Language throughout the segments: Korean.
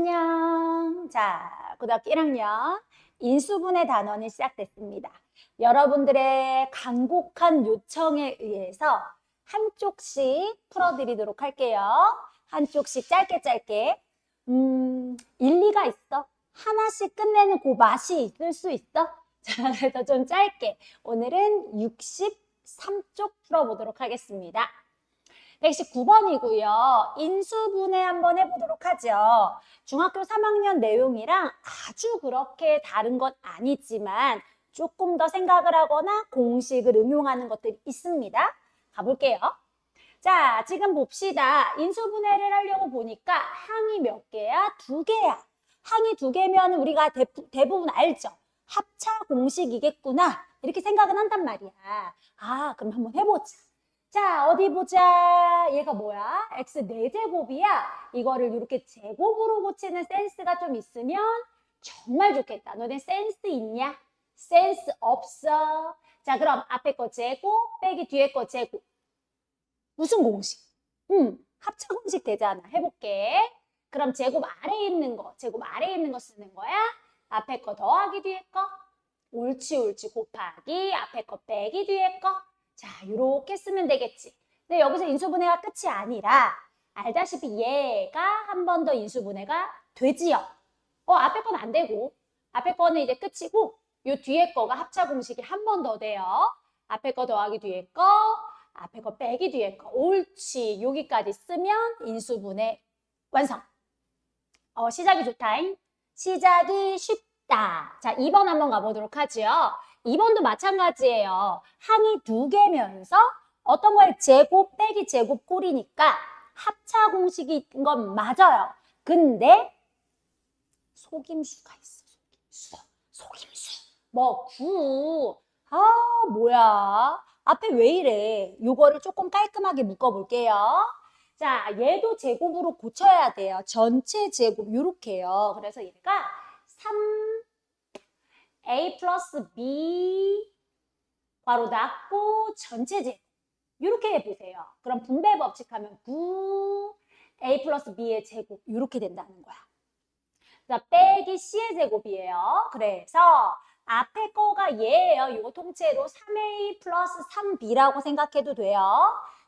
안녕. 자, 고등학교 1학년 인수분해 단원이 시작됐습니다. 여러분들의 간곡한 요청에 의해서 한쪽씩 풀어드리도록 할게요. 한쪽씩 짧게 짧게. 음, 일리가 있어. 하나씩 끝내는 그 맛이 있을 수 있어. 자, 그래서 좀 짧게. 오늘은 63쪽 풀어보도록 하겠습니다. 119번이고요. 인수분해 한번 해보도록 하죠. 중학교 3학년 내용이랑 아주 그렇게 다른 건 아니지만 조금 더 생각을 하거나 공식을 응용하는 것들이 있습니다. 가볼게요. 자, 지금 봅시다. 인수분해를 하려고 보니까 항이 몇 개야? 두 개야. 항이 두 개면 우리가 대, 대부분 알죠? 합차 공식이겠구나. 이렇게 생각은 한단 말이야. 아, 그럼 한번 해보자. 자, 어디 보자. 얘가 뭐야? x 4제곱이야. 이거를 이렇게 제곱으로 고치는 센스가 좀 있으면 정말 좋겠다. 너네 센스 있냐? 센스 없어. 자, 그럼 앞에 거 제곱 빼기 뒤에 거 제곱. 무슨 공식? 음, 합차 공식 되잖아. 해볼게. 그럼 제곱 아래에 있는 거, 제곱 아래에 있는 거 쓰는 거야. 앞에 거 더하기 뒤에 거. 옳지, 옳지. 곱하기 앞에 거 빼기 뒤에 거. 자, 이렇게 쓰면 되겠지. 근데 여기서 인수분해가 끝이 아니라 알다시피 얘가 한 번 더 인수분해가 되지요. 어, 앞에 건 안 되고 앞에 거는 이제 끝이고 요 뒤에 거가 합차 공식이 한 번 더 돼요. 앞에 거 더하기 뒤에 거, 앞에 거 빼기 뒤에 거. 옳지. 여기까지 쓰면 인수분해 완성. 어, 시작이 좋다잉. 시작이 쉽다. 자, 2번 한번 가보도록 하죠. 2번도 마찬가지예요. 항이 두 개면서 어떤 걸 제곱 빼기 제곱 꼴이니까 합차 공식인 건 맞아요. 근데 속임수가 있어. 속임수. 속임수. 뭐 구. 아, 뭐야. 앞에 왜 이래? 요거를 조금 깔끔하게 묶어 볼게요. 자, 얘도 제곱으로 고쳐야 돼요. 전체 제곱 요렇게요. 그래서 얘가 3 a 플러스 b 괄호 닫고 전체 제곱 이렇게 해보세요. 그럼 분배 법칙 하면 9 a 플러스 b의 제곱 이렇게 된다는 거야. 자, 빼기 c의 제곱이에요. 그래서 앞에 거가 얘예요. 이거 통째로 3a 플러스 3b라고 생각해도 돼요.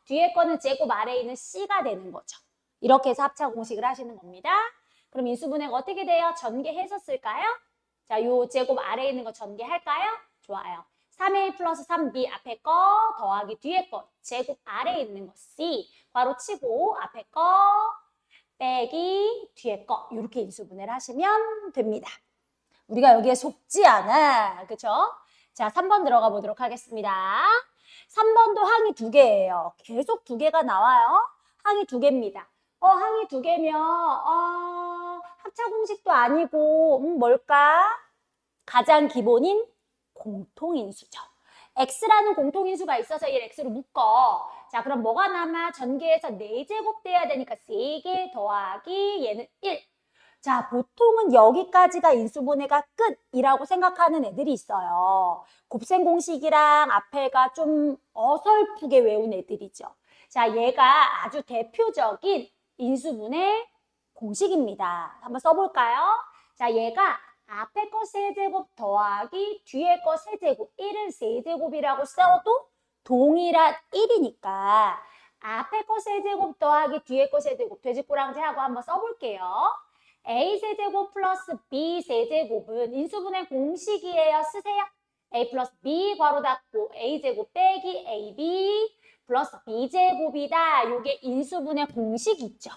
뒤에 거는 제곱 아래에 있는 c가 되는 거죠. 이렇게 해서 합차 공식을 하시는 겁니다. 그럼 인수분해가 어떻게 돼요? 전개해서 쓸까요? 자, 요 제곱 아래에 있는 거 전개할까요? 좋아요. 3a 플러스 3b 앞에 거 더하기 뒤에 거 제곱 아래에 있는 거 c 괄호 치고 앞에 거 빼기 뒤에 거 이렇게 인수분해를 하시면 됩니다. 우리가 여기에 속지 않아. 그쵸? 자, 3번 들어가 보도록 하겠습니다. 3번도 항이 두 개예요. 계속 두 개가 나와요. 항이 두 개입니다. 어, 항이 두 개면 어, 합차 공식도 아니고 음, 뭘까? 가장 기본인 공통인수죠. x라는 공통인수가 있어서 얘를 x로 묶어. 자, 그럼 뭐가 남아? 전개해서 4제곱 돼야 되니까 3개 더하기 얘는 1. 자, 보통은 여기까지가 인수분해가 끝이라고 생각하는 애들이 있어요. 곱셈 공식이랑 앞에가 좀 어설프게 외운 애들이죠. 자, 얘가 아주 대표적인 인수분해 공식입니다. 한번 써볼까요? 자, 얘가 앞에 거 세제곱 더하기 뒤에 거 세제곱 1은 세제곱이라고 써도 동일한 1이니까 앞에 거 세제곱 더하기 뒤에 거 세제곱 돼지꼬랑지하고 한번 써볼게요. a 세제곱 플러스 b 세제곱은 인수분해 공식이에요. 쓰세요. a 플러스 b 괄호 닫고 a 제곱 빼기 ab 플러스 b 제곱이다. 요게 인수분해 공식 있죠.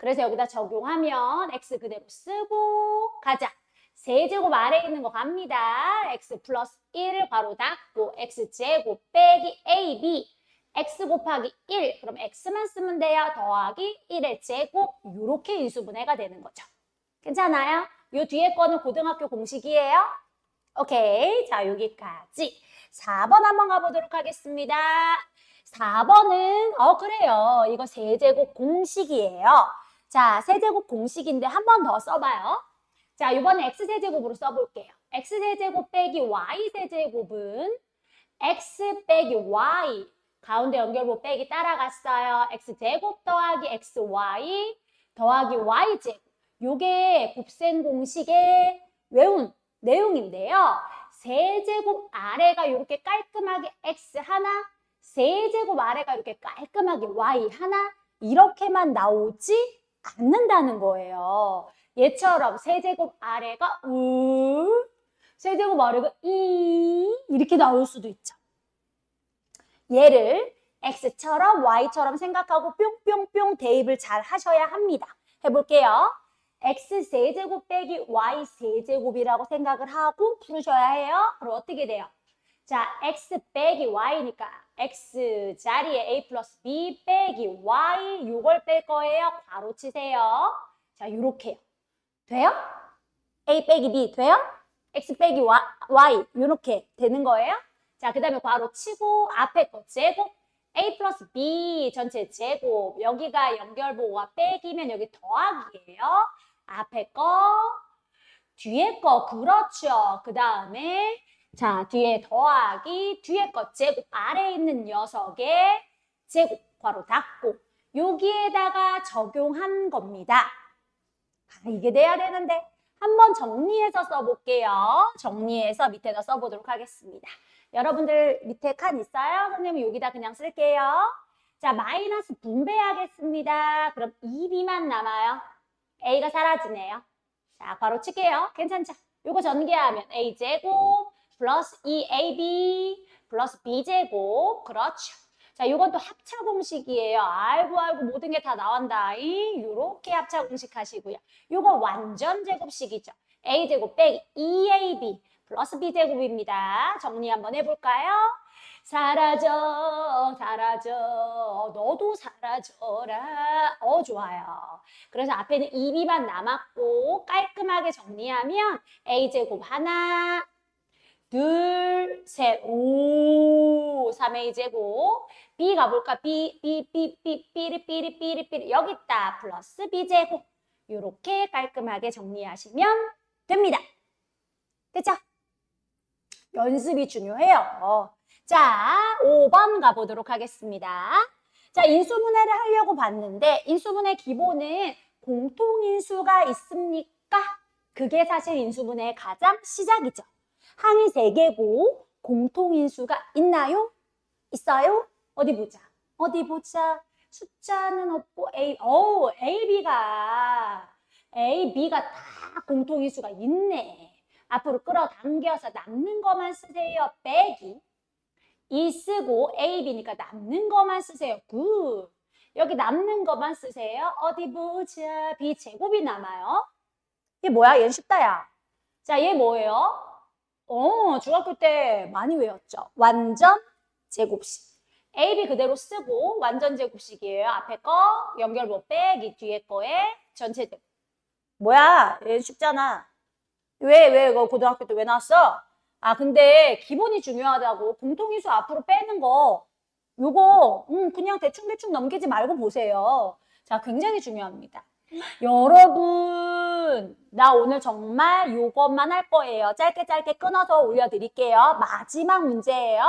그래서 여기다 적용하면 x 그대로 쓰고 가자. 세제곱 아래에 있는 거 갑니다. x 플러스 1을 괄호 닫고 x 제곱 빼기 ab x 곱하기 1 그럼 x만 쓰면 돼요. 더하기 1의 제곱 이렇게 인수분해가 되는 거죠. 괜찮아요? 요 뒤에 거는 고등학교 공식이에요. 오케이. 자, 여기까지. 4번 한번 가보도록 하겠습니다. 4번은, 어, 그래요. 이거 세제곱 공식이에요. 자, 세제곱 공식인데 한 번 더 써봐요. 자, 이번에 x세제곱으로 써볼게요. x세제곱 빼기 y세제곱은 x 빼기 y 가운데 연결부 빼기 따라갔어요. x제곱 더하기 xy 더하기 y제곱 요게 곱셈 공식의 외운 내용인데요. 세제곱 아래가 이렇게 깔끔하게 x 하나, 세제곱 아래가 이렇게 깔끔하게 y 하나 이렇게만 나오지 않는다는 거예요. 얘처럼 세제곱 아래가 우, 세제곱 아래가 이 이렇게 나올 수도 있죠. 얘를 x처럼 y처럼 생각하고 뿅뿅뿅 대입을 잘 하셔야 합니다. 해볼게요. x 세제곱 빼기 y 세제곱이라고 생각을 하고 풀으셔야 해요. 그럼 어떻게 돼요? 자, x 빼기 y니까 x 자리에 a 플러스 b 빼기 y 요걸 뺄 거예요. 괄호 치세요. 자, 요렇게요. 돼요? a 빼기 b 돼요? x 빼기 y, 요렇게 되는 거예요. 자, 그 다음에 괄호 치고 앞에 거 제곱 a 플러스 b 전체 제곱 여기가 연결보호와 빼기면 여기 더하기예요. 앞에 거 뒤에 거 그렇죠. 그 다음에 자 뒤에 더하기 뒤에 거 제곱 아래에 있는 녀석의 제곱 괄호 닫고 여기에다가 적용한 겁니다. 아, 이게 돼야 되는데 한번 정리해서 써볼게요. 정리해서 밑에다 써보도록 하겠습니다. 여러분들 밑에 칸 있어요? 선생님 여기다 그냥 쓸게요. 자, 마이너스 분배하겠습니다. 그럼 2b만 남아요. a가 사라지네요. 자, 바로 칠게요. 괜찮죠? 요거 전개하면 a제곱 플러스 2ab 플러스 b제곱 그렇죠. 자, 요건 또 합차 공식이에요. 아이고 아이고 모든 게 다 나온다. 이 요렇게 합차 공식 하시고요. 요거 완전 제곱식이죠. a제곱 빼기 2ab 플러스 b제곱입니다. 정리 한번 해볼까요? 사라져 사라져 너도 사라져라 어 좋아요 그래서 앞에는 2b만 남았고 깔끔하게 정리하면 a제곱 하나 둘 셋 오 3a 제곱 b 가볼까 b b b b 삐리 삐리 삐리 삐리 여기 있다 플러스 b 제곱 이렇게 깔끔하게 정리하시면 됩니다 됐죠? 연습이 중요해요. 자, 5번 가보도록 하겠습니다. 자, 인수분해를 하려고 봤는데, 인수분해 기본은 공통인수가 있습니까? 그게 사실 인수분해의 가장 시작이죠. 항이 3개고, 공통인수가 있나요? 있어요? 어디 보자. 어디 보자. 숫자는 없고, A, 어 A, B가, A, B가 다 공통인수가 있네. 앞으로 끌어당겨서 남는 것만 쓰세요. 빼기. 2 쓰고 A, B니까 남는 것만 쓰세요. 굿. 여기 남는 것만 쓰세요. 어디 보자. B 제곱이 남아요. 얘 뭐야? 얘는 쉽다, 야. 자, 얘 뭐예요? 어, 중학교 때 많이 외웠죠. 완전 제곱식. A, B 그대로 쓰고 완전 제곱식이에요. 앞에 거 연결부 빼기 뒤에 거에 전체 제곱. 뭐야? 얘 쉽잖아. 왜, 왜, 이거 고등학교 때 왜 나왔어? 아, 근데 기본이 중요하다고. 공통인수 앞으로 빼는 거, 요거, 음, 그냥 대충대충 넘기지 말고 보세요. 자, 굉장히 중요합니다. 여러분, 나 오늘 정말 요것만 할 거예요. 짧게 짧게 끊어서 올려드릴게요. 마지막 문제예요.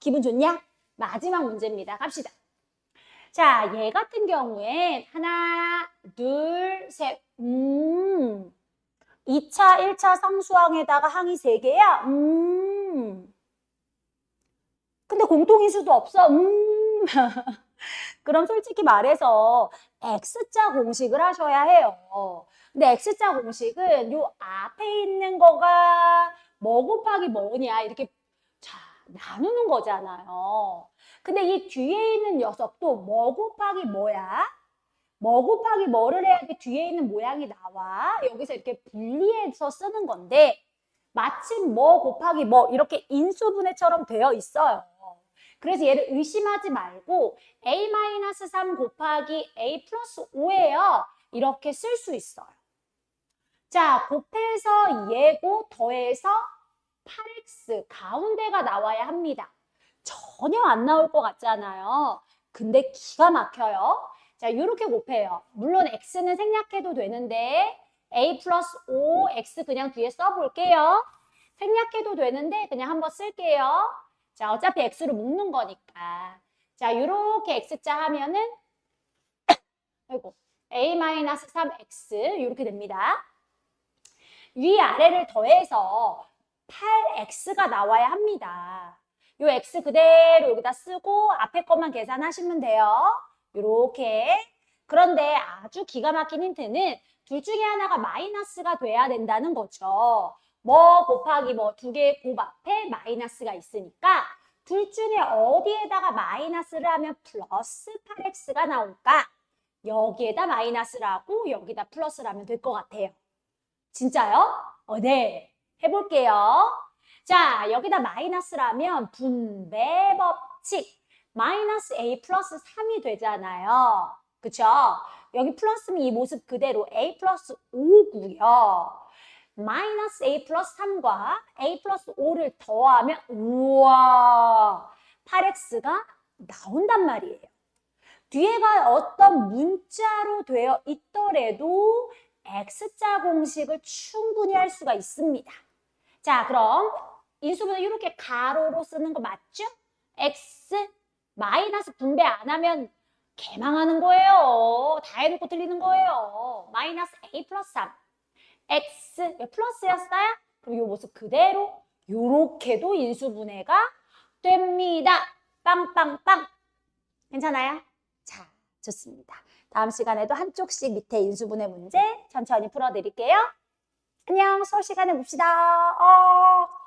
기분 좋냐? 마지막 문제입니다. 갑시다. 자, 얘 같은 경우엔 하나, 둘, 셋, 음. 2차, 1차 상수항에다가 항이 3개야? 음. 근데 공통인수도 없어? 음. 그럼 솔직히 말해서 X자 공식을 하셔야 해요. 근데 X자 공식은 요 앞에 있는 거가 뭐 곱하기 뭐냐 이렇게 자, 나누는 거잖아요. 근데 이 뒤에 있는 녀석도 뭐 곱하기 뭐야? 뭐 곱하기 뭐를 해야 지 뒤에 있는 모양이 나와. 여기서 이렇게 분리해서 쓰는 건데 마침 뭐 곱하기 뭐 이렇게 인수분해처럼 되어 있어요. 그래서 얘를 의심하지 말고 a-3 곱하기 a 플러스 5예요. 이렇게 쓸 수 있어요. 자, 곱해서 얘고 더해서 8x 가운데가 나와야 합니다. 전혀 안 나올 것 같잖아요. 근데 기가 막혀요. 자, 이렇게 곱해요. 물론 x는 생략해도 되는데 a 플러스 5, x 그냥 뒤에 써볼게요. 생략해도 되는데 그냥 한번 쓸게요. 자, 어차피 x로 묶는 거니까. 자, 이렇게 x자 하면은 아이고, a-3x 이렇게 됩니다. 위아래를 더해서 8x가 나와야 합니다. 요 x 그대로 여기다 쓰고 앞에 것만 계산하시면 돼요. 이렇게. 그런데 아주 기가 막힌 힌트는 둘 중에 하나가 마이너스가 돼야 된다는 거죠. 뭐 곱하기 뭐 두 개의 곱 앞에 마이너스가 있으니까 둘 중에 어디에다가 마이너스를 하면 플러스 8x가 나올까? 여기에다 마이너스를 하고 여기다 플러스를 하면 될 것 같아요. 진짜요? 어, 네. 해볼게요. 자, 여기다 마이너스라면 분배 법칙. 마이너스 a 플러스 3이 되잖아요. 그쵸? 여기 플러스면 이 모습 그대로 a 플러스 5고요. 마이너스 a 플러스 3과 a 플러스 5를 더하면 우와 8x가 나온단 말이에요. 뒤에가 어떤 문자로 되어 있더라도 x자 공식을 충분히 할 수가 있습니다. 자, 그럼 인수분해 이렇게 가로로 쓰는 거 맞죠? x 마이너스 분배 안 하면 개망하는 거예요. 다 해놓고 틀리는 거예요. 마이너스 a 플러스 3 x 플러스였어요? 그럼 이 모습 그대로 요렇게도 인수분해가 됩니다. 빵빵빵. 괜찮아요? 자, 좋습니다. 다음 시간에도 한쪽씩 밑에 인수분해 문제 천천히 풀어드릴게요. 안녕, 수업 시간에 봅시다. 어.